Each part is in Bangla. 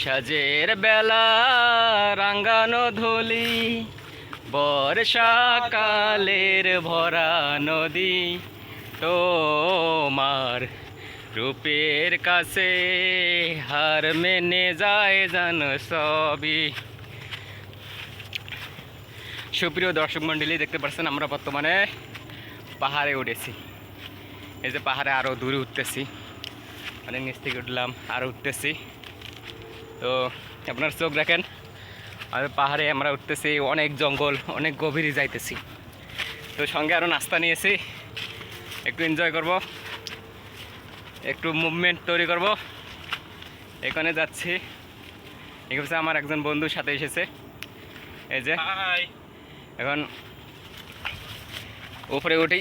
সাজের বেলা রাঙ্গানো ধুলি বর্ষাকালের ভরা নদী। তোমার রূপের কাছে হার মেনে যায় যেন সবই। সুপ্রিয় দর্শক মণ্ডলী, দেখতে পাচ্ছেন আমরা বর্তমানে পাহাড়ে উঠেছি। এই যে পাহাড়ে আরও দূরে উঠতেছি। অনেক নিচ থেকে উঠলাম আরও উঠতেছি। তো আপনার চোখ রাখেন আর পাহাড়ে আমরা উঠতেছি অনেক জঙ্গল অনেক গভীরে যাইতেছি। তো সঙ্গে আরও নাস্তা নিয়েছি একটু এনজয় করব একটু মুভমেন্ট তৈরি করব। এখানে যাচ্ছি এখানে আমার একজন বন্ধুর সাথে এসেছে। এই যে এখন উপরে উঠি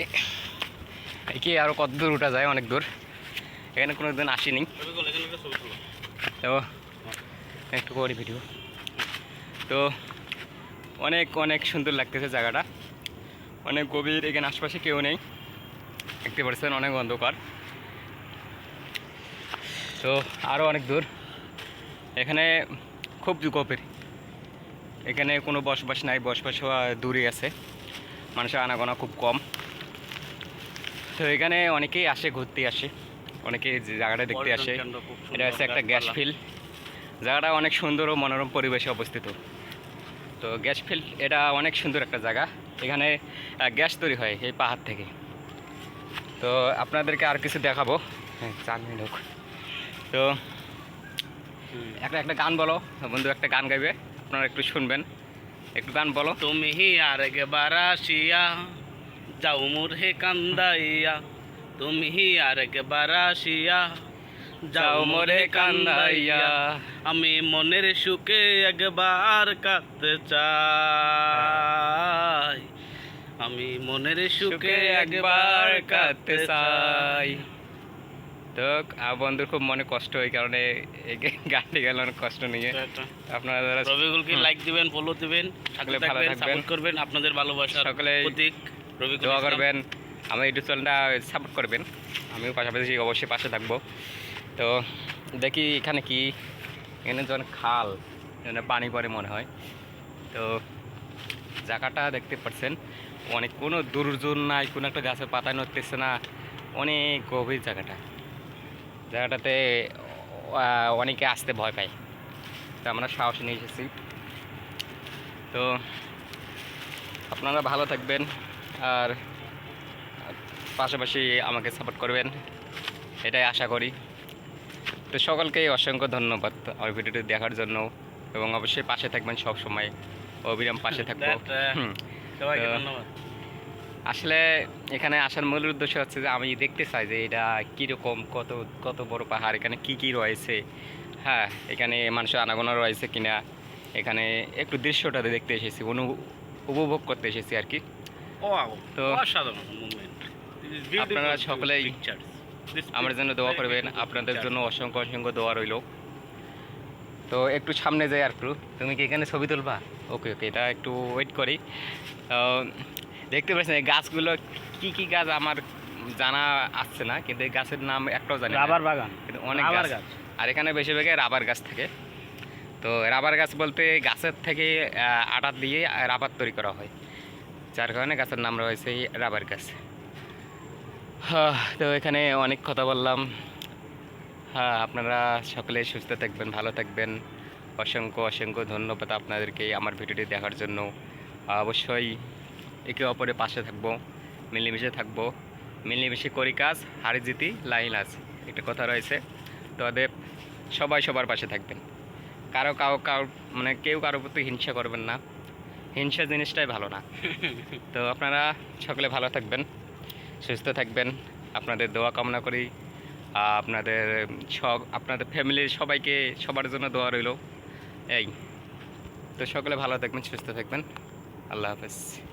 কি আরও কত দূর উঠা যায় অনেক দূর। এখানে কোনো দিন আসিনি। তো একটু করি ভিডিও। তো অনেক অনেক সুন্দর লাগতেছে জায়গাটা। অনেক গভীর এখানে আশপাশে কেউ নেই। দেখতে পাচ্ছেন অনেক অন্ধকার। তো আরও অনেক দূর। এখানে খুব গভীর এখানে কোনো বসবাস নাই বসবাস হওয়া দূরে আছে। মানুষের আনাগোনা খুব কম। তো এখানে অনেকেই আসে ঘুরতে আসে। অনেকে জায়গাটা দেখতে আসে। এটা হচ্ছে একটা গ্যাস ফিল্ড। জায়গাটা অনেক সুন্দর ও মনোরম পরিবেশে অবস্থিত। তো গ্যাস ফিল্ড এটা অনেক সুন্দর একটা জায়গা। এখানে গ্যাস তৈরি হয় এই পাহাড় থেকে। তো আপনাদেরকে আর কিছু দেখাবো। হ্যাঁ চার হোক। তো একটা একটা গান বলো। বন্ধু, একটা গান গাইবে। আপনারা একটু শুনবেন। একটু গান বলো। তুমি আর একবার আসিয়া যাও মুরে কান্দাইয়া। তুমি আর একবার আসিয়া যাও মরে কান্দাইয়া। আমি মনের সুখে একবার কাঁদতে চাই। আমি মনের সুখে একবার কাঁদতে চাই। তো বন্ধুর খুব মনে কষ্ট হয় কারণে গানটি গেল অনেক কষ্ট নিয়ে। আপনারা যারা রবিকুলকে হুম। লাইক দিবেন ফলো দিবেন সকলে ভালো থাকবেন করবেন আপনাদের ভালোবাসার সকলে প্রতীক রবিকুল দোয়া করবেন। আমার ইউটিউব চ্যানেলটা সাপোর্ট করবেন। আমিও পাশাপাশি অবশ্যই পাশে থাকব। তো দেখি এখানে কি, এখানে অনেক খাল এখানে পানি পড়ে মনে হয়। তো জায়গাটা দেখতে পাচ্ছেন, অনেক কোনো দূরজন নাই, কোনো একটা গাছের পাতায় নড়তেছে না, অনেক গভীর জায়গাটা। জায়গাটাতে অনেকে আসতে ভয় পায়। তো আমরা সাহস নিয়ে এসেছি। তো আপনারা ভালো থাকবেন আর পাশাপাশি আমাকে সাপোর্ট করবেন। এটাই আশা করি। তো সকলকেই অসংখ্য ধন্যবাদ আমার ভিডিওটি দেখার জন্য এবং অবশ্যই পাশে থাকবেন সব সময়। অবিরাম পাশে থাকব। Uh, আসলে এখানে আসার মূল উদ্দেশ্য হচ্ছে যে আমি দেখতে চাই যে এটা কীরকম কত কত বড় পাহাড় এখানে কি কি রয়েছে? হ্যাঁ এখানে মানুষের আনাগোনা রয়েছে কিনা? এখানে একটু দৃশ্যটা দেখতে এসেছি অনু উপভোগ করতে এসেছি আর কি। তো আপনারা সকলেই আমার জন্য দোয়া করবেন আপনাদের জন্য অসংখ্য অসংখ্য দোয়া রইল। তো একটু সামনে যাই আর তুমি কি এখানে ছবি তুলবা? ওকে ওকে এটা একটু ওয়েট করি। দেখতে পাচ্ছেন এই গাছগুলো কি কি গাছ আমার জানা আসছে না কিন্তু এই গাছের নাম একটাও জানি রাবার বাগান। কিন্তু অনেক রাবার গাছ। আর এখানে বেশিরভাগই রাবার গাছ থাকে। তো রাবার গাছ বলতে গাছের থেকে আটা দিয়ে রাবার তৈরি করা হয়। যার কারণে গাছের নাম রয়েছে এই রাবার গাছ। তো এখানে অনেক কথা বললাম। হ্যাঁ আপনারা সকলে সুস্থ থাকবেন ভালো থাকবেন। অসংখ্য অসংখ্য ধন্যবাদ আপনাদেরকে আমার ভিডিওটি দেখার জন্য। অবশ্যই একে অপরের পাশে থাকব মিলেমিশে থাকব। মিলেমিশে করি কাজ হারি জিতি লাইন আছে একটা কথা রয়েছে। তো সবাই সবার পাশে থাকবেন। কারও কারও কারও মানে কেউ কারোর প্রতি হিংসা করবেন না। হিংসা জিনিসটাই ভালো না। তো আপনারা সকলে ভালো থাকবেন। সুস্থ থাকবেন। আপনাদের দোয়া কামনা করি। আপনাদের সব, আপনাদের ফ্যামিলির সবাইকে সবার জন্য দোয়া রইল। এই। তো সকলে ভালো থাকবেন, সুস্থ থাকবেন। আল্লাহ হাফেজ।